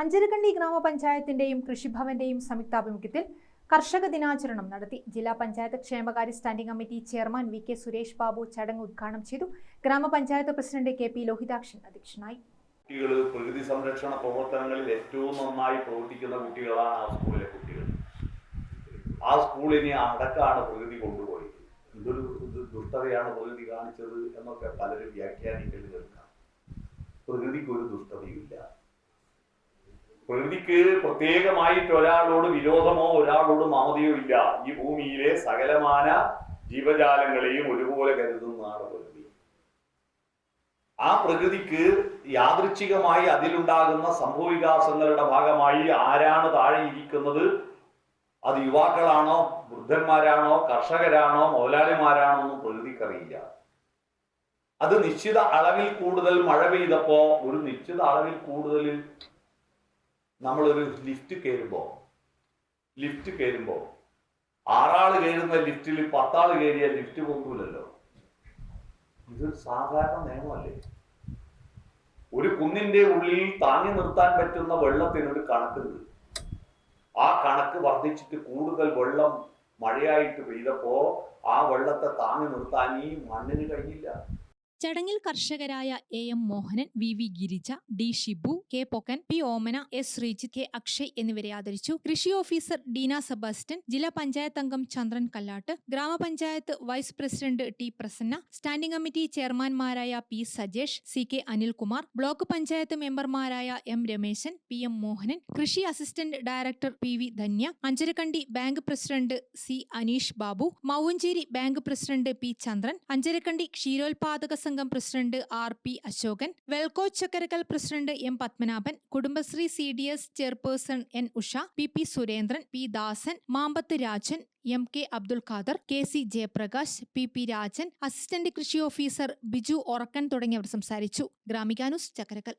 അഞ്ചരക്കണ്ടി ഗ്രാമപഞ്ചായത്തിന്റെയും കൃഷിഭവന്റെയും സംയുക്താഭിമുഖ്യത്തിൽ കർഷക ദിനാചരണം നടത്തി. ജില്ലാ പഞ്ചായത്ത് ക്ഷേമകാര്യ standing committee chairman V K Suresh Babu ചടങ്ങ് ഉദ്ഘാടനം ചെയ്തു. ഗ്രാമപഞ്ചായത്ത് പ്രസിഡന്റ് കെ പി ലോഹിതാക്ഷൻ അധ്യക്ഷനായി. കുട്ടികൾ പ്രകൃതി സംരക്ഷണ പ്രവർത്തനങ്ങളിൽ ഏറ്റവും നന്നായി പ്രവർത്തിക്കുന്ന കുട്ടികളാണ് ആ സ്കൂളിലെ കുട്ടികൾ. ആ സ്കൂളിനെ അടക്കാണ് പ്രകൃതി കൊണ്ടുപോയത് എന്തൊരു ദുഷ്ടതയാണ് പ്രകൃതി കാണിച്ചത് എന്നൊക്കെ പലരും വ്യാഖ്യാനിക്കൽ കേൾക്കാം പ്രകൃതിക്ക് ഒരു ദുഷ്ടതയുമില്ല. പ്രകൃതിക്ക് പ്രത്യേകമായിട്ട് ഒരാളോട് വിരോധമോ ഒരാളോട് മാമതിയോ ഇല്ല. ഈ ഭൂമിയിലെ സകലമാന ജീവജാലങ്ങളെയും ഒരുപോലെ കരുതുന്നതാണ് പ്രകൃതി. ആ പ്രകൃതിക്ക് യാദൃച്ഛികമായി അതിലുണ്ടാകുന്ന സംഭവവികാസങ്ങളുടെ ഭാഗമായി ആരാണ് താഴെ ഇരിക്കുന്നത്? അത് യുവാക്കളാണോ വൃദ്ധന്മാരാണോ കർഷകരാണോ മുതലാളിമാരാണോ എന്ന് പ്രകൃതിക്കറിയില്ല. അത് നിശ്ചിത അളവിൽ കൂടുതൽ മഴ പെയ്തപ്പോ ഒരു നിശ്ചിത അളവിൽ കൂടുതൽ നമ്മളൊരു ലിഫ്റ്റ് കയറുമ്പോൾ ലിഫ്റ്റ് കയറുമ്പോൾ ആറാൾ കയറുന്ന ലിഫ്റ്റിൽ പത്താൾ കയറിയാൽ ലിഫ്റ്റ് പൊങ്ങൂലല്ലോ ഇതൊരു സാധാരണ നിയമമല്ലേ? ഒരു കുന്നിന്റെ ഉള്ളിൽ താങ്ങി നിർത്താൻ പറ്റുന്ന വെള്ളത്തിന് ഒരു കണക്കുണ്ട്. ആ കണക്ക് വർദ്ധിച്ചിട്ട് കൂടുതൽ വെള്ളം മഴയായിട്ട് പെയ്തപ്പോ ആ വെള്ളത്തെ താങ്ങി നിർത്താൻ ഈ മണ്ണിന് കഴിഞ്ഞില്ല. ചടങ്ങിൽ കർഷകരായ A M Mohanan V V Girija D Shibu K Pokkan P Omana S Sreejith K Akshay എന്നിവരെ ആദരിച്ചു. കൃഷി ഓഫീസർ ഡീന സെബാസ്റ്റ്യൻ ജില്ലാ പഞ്ചായത്ത് അംഗം ചന്ദ്രൻ കല്ലാട്ട് ഗ്രാമപഞ്ചായത്ത് vice president T Prasanna standing committee ചെയർമാൻമാരായ P Sajesh C K Anilkumar block panchayat മെമ്പർമാരായ M Rameshan P M Mohanan കൃഷി assistant director P V Dhanya Ancharakandy bank president C Aneesh Babu Mouvanchery bank president P Chandran Ancharakandy ക്ഷീരോത്പാദക സംഘം president R P Ashokan Welco Chakkarakkal president M Padmanabhan Kudumbashree C D S chairperson N Usha P P Surendran P Dasan Mambath Rajan M K Abdul Khader K C Jayaprakash P P Rajan assistant കൃഷി officer Biju Orakkan തുടങ്ങിയവർ സംസാരിച്ചു. ഗ്രാമികാനുസ് ചക്കരക്കൽ.